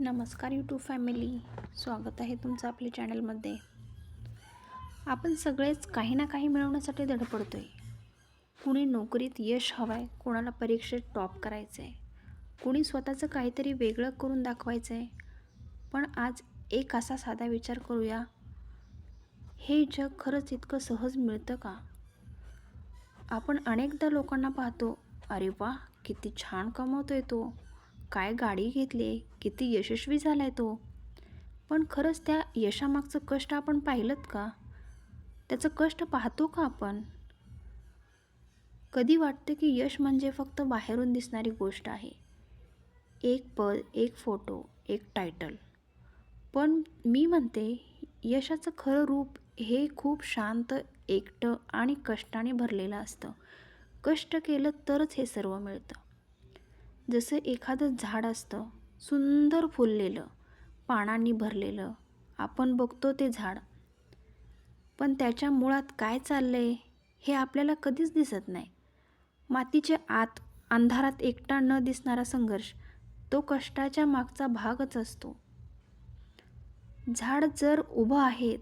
नमस्कार YouTube family स्वागत आहे तुमचं आपल्या चॅनलमध्ये आपण सगळेच काही ना काही मिळवण्यासाठी धडपडतो आहे कुणी नोकरीत यश हवं आहे कोणाला परीक्षेत टॉप करायचं आहे कुणी स्वतःचं काहीतरी वेगळं करून दाखवायचं आहे पण आज एक असा साधा विचार करूया. हे जग खरंच इतकं सहज मिळतं का? आपण अनेकदा लोकांना पाहतो अरे वा किती छान कमवतोय तो. काय गाडी घेतली? किती यशस्वी झाला आहे तो? पण खरंच त्या यशामागचं कष्ट आपण पाहिलं का? त्याचं कष्ट पाहतो का आपण? कधी वाटतं की यश म्हणजे फक्त बाहेरून दिसणारी गोष्ट आहे? एक पद एक फोटो एक टायटल पण मी म्हणते यशाचं खरं रूप हे खूप शांत एकटं आणि कष्टाने भरलेलं असतं. कष्ट केलं तरच हे सर्व मिळतं. जसं एखादं झाड असतं सुंदर फुललेलं पानांनी भरलेलं आपण बघतो ते झाड. पण त्याच्या मुळात काय चाललं आहे हे आपल्याला कधीच दिसत नाही. मातीच्या आत अंधारात एकटा न दिसणारा संघर्ष तो कष्टाच्या मागचा भागच असतो. झाड जर उभं आहे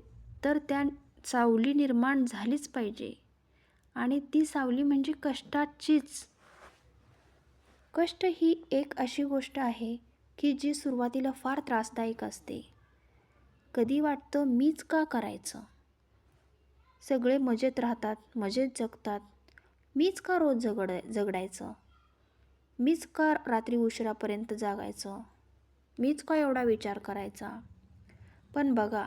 तर त्या सावली निर्माण झालीच पाहिजे. आणि ती सावली म्हणजे कष्टाचीच. कष्ट ही एक अशी गोष्ट आहे की जी सुरुवातीला फार त्रासदायक असते. कधी वाटतं मीच का करायचं? सगळे मजेत राहतात मजेत जगतात. मीच का रोज जगड जगडायचं मीच का रात्री उशिरापर्यंत जागायचं? मीच का एवढा विचार करायचा? पण बघा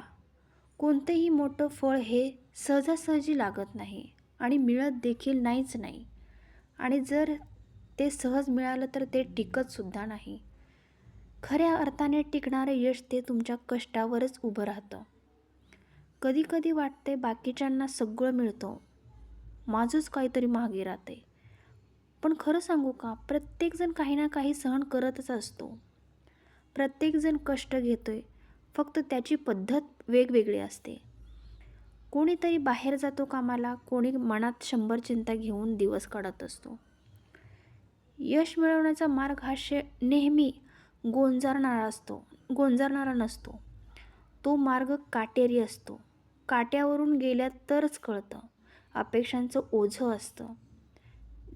कोणतंही मोठं फळ हे सहजासहजी लागत नाही आणि मिळत देखील नाहीच नाही. आणि जर ते सहज मिळालं तर ते टिकतसुद्धा नाही. खऱ्या अर्थाने टिकणारे यश ते तुमच्या कष्टावरच उभं राहतं. कधी कधी वाटते बाकीच्यांना सगळं मिळतं. माझंच काहीतरी मागे राहते पण खरं सांगू का प्रत्येकजण काही ना काही सहन करतच असतो. प्रत्येकजण कष्ट घेतोय फक्त त्याची पद्धत वेगवेगळी असते. कोणीतरी बाहेर जातो कामाला कोणी मनात शंभर चिंता घेऊन दिवस काढत असतो. यश मिळवण्याचा मार्ग हा शे नेहमी गोंजारणारा असतो गोंजारणारा नसतो. तो मार्ग काटेरी असतो. काट्यावरून गेल्या तरच कळतं. अपेक्षांचं ओझं असतं.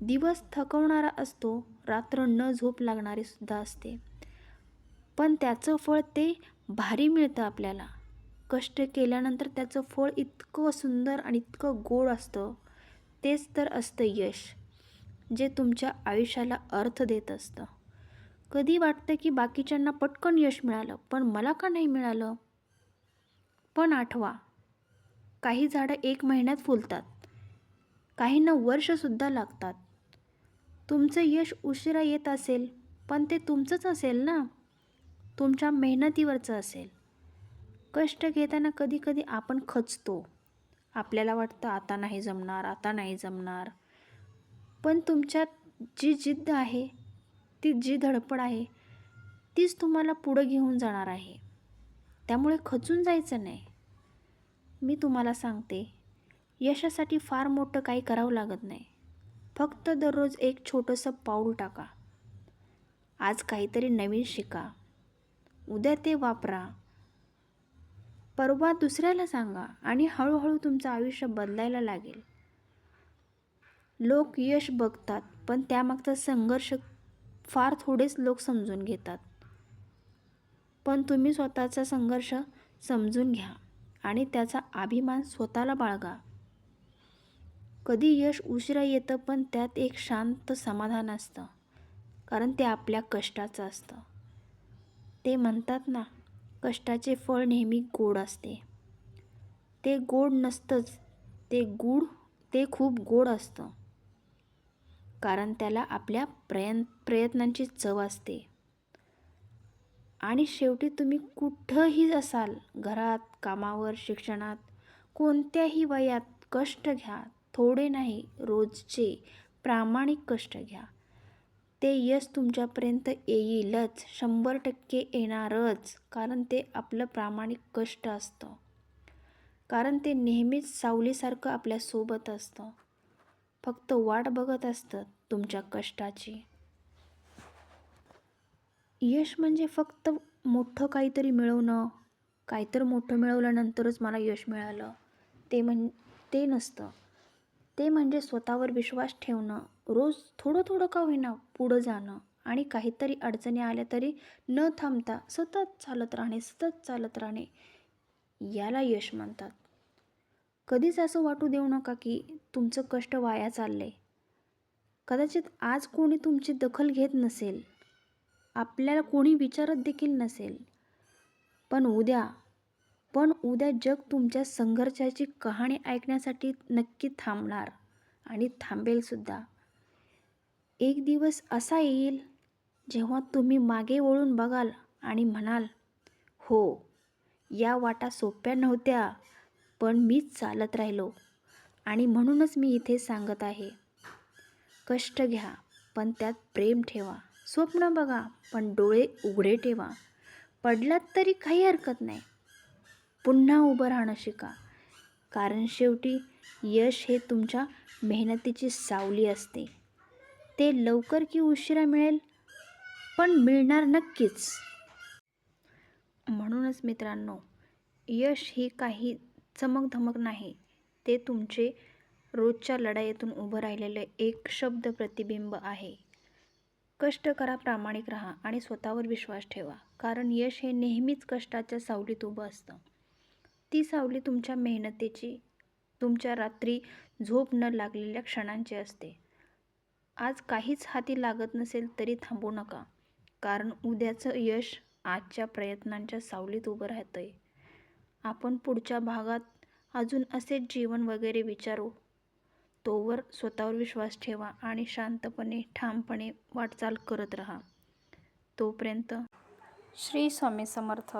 दिवस थकवणारा असतो रात्र न झोप लागणारी सुद्धा असते. पण त्याचं फळ ते भारी मिळतं आपल्याला. कष्ट केल्यानंतर त्याचं फळ इतकं सुंदर आणि इतकं गोड असतं तेच तर असतं यश. जे तुमच्या आयुष्याला अर्थ देत असतं. कधी वाटतं की बाकीच्यांना पटकन यश मिळालं पण मला का नाही मिळालं? पण आठवा काही झाडं एक महिन्यात फुलतात. काहींना वर्षसुद्धा लागतात. तुमचं यश उशिरा येत असेल पण ते तुमचंच असेल ना? तुमच्या मेहनतीवरचं असेल. कष्ट घेताना कधीकधी आपण खचतो. आपल्याला वाटतं आता नाही जमणार आता नाही जमणार. पण तुमच्यात जी जिद्द आहे ती जी धडपड आहे तीच तुम्हाला पुढं घेऊन जाणार आहे. त्यामुळे खचून जायचं नाही. मी तुम्हाला सांगते यशासाठी फार मोठं काही करावं लागत नाही. फक्त दररोज एक छोटंसं पाऊल टाका. आज काहीतरी नवीन शिका. उद्या ते वापरा. परवा दुसऱ्याला सांगा आणि हळूहळू तुमचं आयुष्य बदलायला लागेल. लोक यश बघतात पण त्यामागचा संघर्ष फार थोडेच लोक समजून घेतात. पण तुम्ही स्वतःचा संघर्ष समजून घ्या आणि त्याचा अभिमान स्वतःला बाळगा. कधी यश उशिरा येतं पण त्यात एक शांत समाधान असतं कारण ते आपल्या कष्टाचं असतं. ते म्हणतात ना कष्टाचे फळ नेहमी गोड असते. ते गोड नसतंच ते गूढ ते खूप गोड असतं. कारण त्याला आपल्या प्रयन प्रयत्नांची चव असते. आणि शेवटी तुम्ही कुठंही असाल घरात कामावर शिक्षणात कोणत्याही वयात कष्ट घ्या. थोडे नाही रोजचे प्रामाणिक कष्ट घ्या. ते यश तुमच्यापर्यंत येईलच शंभर टक्के येणारच कारण ते आपलं प्रामाणिक कष्ट असतं. कारण ते नेहमीच सावलीसारखं आपल्यासोबत असतं. फक्त वाट बघत असतं तुमच्या कष्टाची. यश म्हणजे फक्त मोठं काहीतरी मिळवणं. काहीतरी मोठं मिळवल्यानंतरच मला यश मिळालं. ते म्हण ते नसतं. ते म्हणजे स्वतःवर विश्वास ठेवणं. रोज थोडं थोडं का होईना पुढं जाणं. आणि काहीतरी अडचणी आल्या तरी न थांबता सतत चालत राहणे सतत चालत राहणे याला यश म्हणतात. कधीच असं वाटू देऊ नका की तुमचं कष्ट वाया चाललं आहे कदाचित आज कोणी तुमची दखल घेत नसेल. आपल्याला कोणी विचारत देखील नसेल. पण उद्या पण उद्या जग तुमच्या संघर्षाची कहाणी ऐकण्यासाठी नक्की थांबणार आणि थांबेलसुद्धा एक दिवस असा येईल जेव्हा तुम्ही मागे वळून बघाल आणि म्हणाल हो या वाटा सोप्या नव्हत्या. पण मीच चालत राहिलो. आणि म्हणूनच मी इथे सांगत आहे. कष्ट घ्या पण त्यात प्रेम ठेवा. स्वप्न बघा पण डोळे उघडे ठेवा. पडलात तरी काही हरकत नाही. पुन्हा उभं राहणं शिका. कारण शेवटी यश हे तुमच्या मेहनतीची सावली असते. ते लवकर की उशिरा मिळेल पण मिळणार नक्कीच. म्हणूनच मित्रांनो यश ही काही चमकधमक नाही. ते तुमचे रोजच्या लढाईतून उभं राहिलेलं एक शब्द प्रतिबिंब आहे. कष्ट करा प्रामाणिक राहा आणि स्वतःवर विश्वास ठेवा. कारण यश हे नेहमीच कष्टाच्या सावलीत उभं असतं. ती सावली तुमच्या मेहनतीची तुमच्या रात्री झोप न लागलेल्या क्षणांची असते. आज काहीच हाती लागत नसेल तरी थांबू नका. कारण उद्याचं यश आजच्या प्रयत्नांच्या सावलीत उभं राहतं आहे आपण पुढच्या भागात अजून असेच जीवन वगैरे विचारू. तोवर स्वतःवर विश्वास ठेवा आणि शांतपणे ठामपणे वाटचाल करत राहा. तोपर्यंत श्री स्वामी समर्थ.